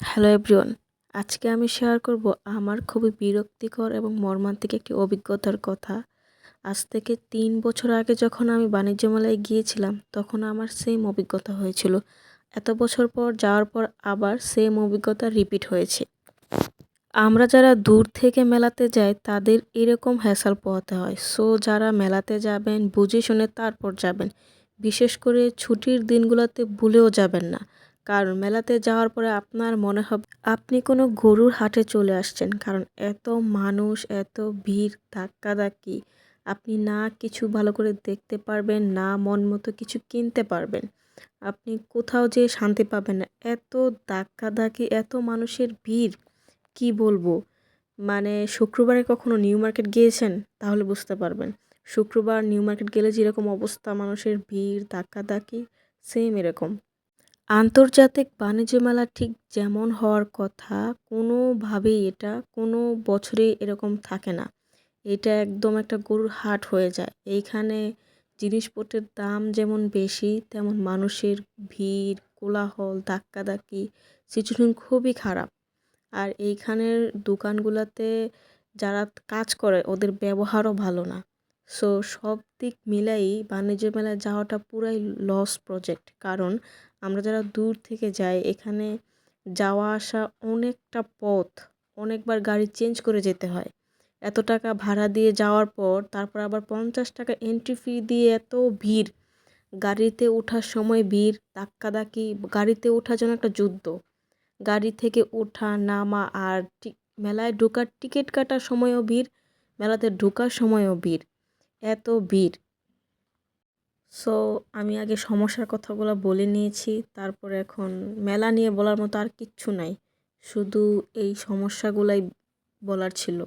Hello everyone, আজকে আমি share করব আমার খুবই বিরক্তিকর এবং মর্মান্তিক একটি অভিজ্ঞতার কথা। আজ থেকে তিন বছর আগে যখন আমি বাণিজ্য মেলায় গিয়েছিলাম, তখন আমার সেম অভিজ্ঞতা হয়েছিল। এত বছর পর যাওয়ার পর আবার সেম অভিজ্ঞতা রিপিট হয়েছে। আমরা যারা দূর থেকে মেলাতে যাই, তাদের এরকম হ্যাসাল পোহাতে হয়। সো যারা মেলাতে যাবেন, বুঝে শুনে তারপর যাবেন। বিশেষ করে ছুটির দিনগুলোতে ভুলেও যাবেন না। কারণ মেলাতে যাওয়ার পরে আপনার মনে হবে আপনি কোনো গরুর হাটে চলে আসছেন। কারণ এত মানুষ, এত ভিড়, ধাক্কাধাক্কি। আপনি না কিছু ভালো করে দেখতে পারবেন, না মন মতো কিছু কিনতে পারবেন। আপনি কোথাও যে শান্তি পাবেন না, এত ধাক্কাধাক্কি, এত মানুষের ভিড়, কি বলব? মানে শুক্রবারে কখনো নিউ মার্কেট গিয়েছেন? তাহলে বুঝতে পারবেন। শুক্রবার নিউ মার্কেট গেলে যেরকম অবস্থা, মানুষের ভিড়, ধাক্কাধাক্কি সেম এরকম। আন্তর্জাতিক বাণিজ্য মেলা ঠিক যেমন হওয়ার কথা, কোনোভাবেই এটা কোনো বছরেই এরকম থাকে না। এটা একদম একটা গরুর হাট হয়ে যায়। এইখানে জিনিসপত্রের দাম যেমন বেশি, তেমন মানুষের ভিড়, কোলাহল, ধাক্কাধাক্কি সিচুয়েশন খুবই খারাপ। আর এইখানের দোকানগুলোতে যারা কাজ করে, ওদের ব্যবহারও ভালো না। সো সব দিক মিলাই বাণিজ্য মেলায় যাওয়াটা পুরাই লস প্রজেক্ট কারণ আমরা যারা দূর থেকে যাই, এখানে যাওয়া আসা অনেকটা পথ, অনেকবার গাড়ি চেঞ্জ করে যেতে হয়। এত টাকা ভাড়া দিয়ে যাওয়ার পর, তারপর আবার পঞ্চাশ টাকা এন্ট্রি ফি দিয়ে এত ভিড়। গাড়িতে ওঠার সময় ভিড়, ধাক্কাধাক্কি, গাড়িতে ওঠার জন্য একটা যুদ্ধ। গাড়ি থেকে ওঠা, নামা আর মেলায় ঢোকার টিকিট কাটার সময়ও ভিড়, মেলাতে ঢোকার সময়ও ভিড়। এত ভিড়। সো আমি আগে সমস্যার কথাগুলো বলে নিয়েছি, তারপর এখন মেলা নিয়ে বলার মতো আর কিচ্ছু নাই। শুধু এই সমস্যাগুলাই বলার ছিল।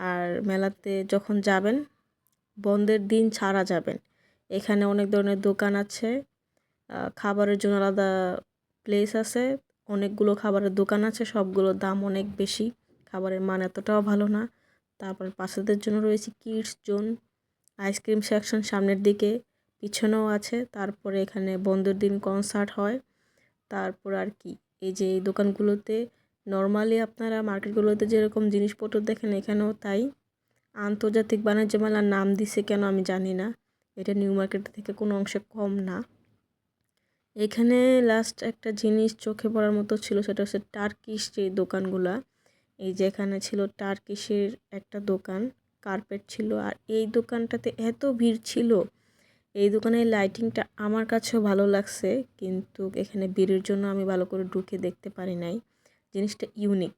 আর মেলাতে যখন যাবেন, বন্ধের দিন ছাড়া যাবেন। এখানে অনেক ধরনের দোকান আছে খাবারের জন্য আলাদা প্লেস আছে, অনেকগুলো খাবারের দোকান আছে সবগুলোর দাম অনেক বেশি। খাবারের মান এতটাও ভালো না। তারপর বাচ্চাদের জন্য রয়েছে কিডস জোন আইসক্রিম সেকশন সামনের দিকে। পিছনেও আছে। তারপরে এখানে বন্ধের দিন কনসার্ট হয়। তারপর আর কি, এই যে এই দোকানগুলোতে নর্মালি আপনারা মার্কেটগুলোতে যেরকম জিনিসপত্র দেখেন এখানেও তাই। আন্তর্জাতিক বাণিজ্য মেলার নাম দিছে কেন আমি জানি না। এটা নিউ মার্কেট থেকে কোনো অংশে কম না। এখানে লাস্ট একটা জিনিস চোখে পড়ার মতো ছিল, সেটা হচ্ছে টার্কিশ যে দোকানগুলা, এই যে এখানে ছিল টার্কিশের একটা দোকান কার্পেট ছিল। আর এই দোকানটাতে এত ভিড় ছিল এই দোকানের লাইটিংটা আমার কাছেও ভালো লাগছে, কিন্তু এখানে ভিড়ের জন্য আমি ভালো করে ঢুকে দেখতে পারি নাই। জিনিসটা ইউনিক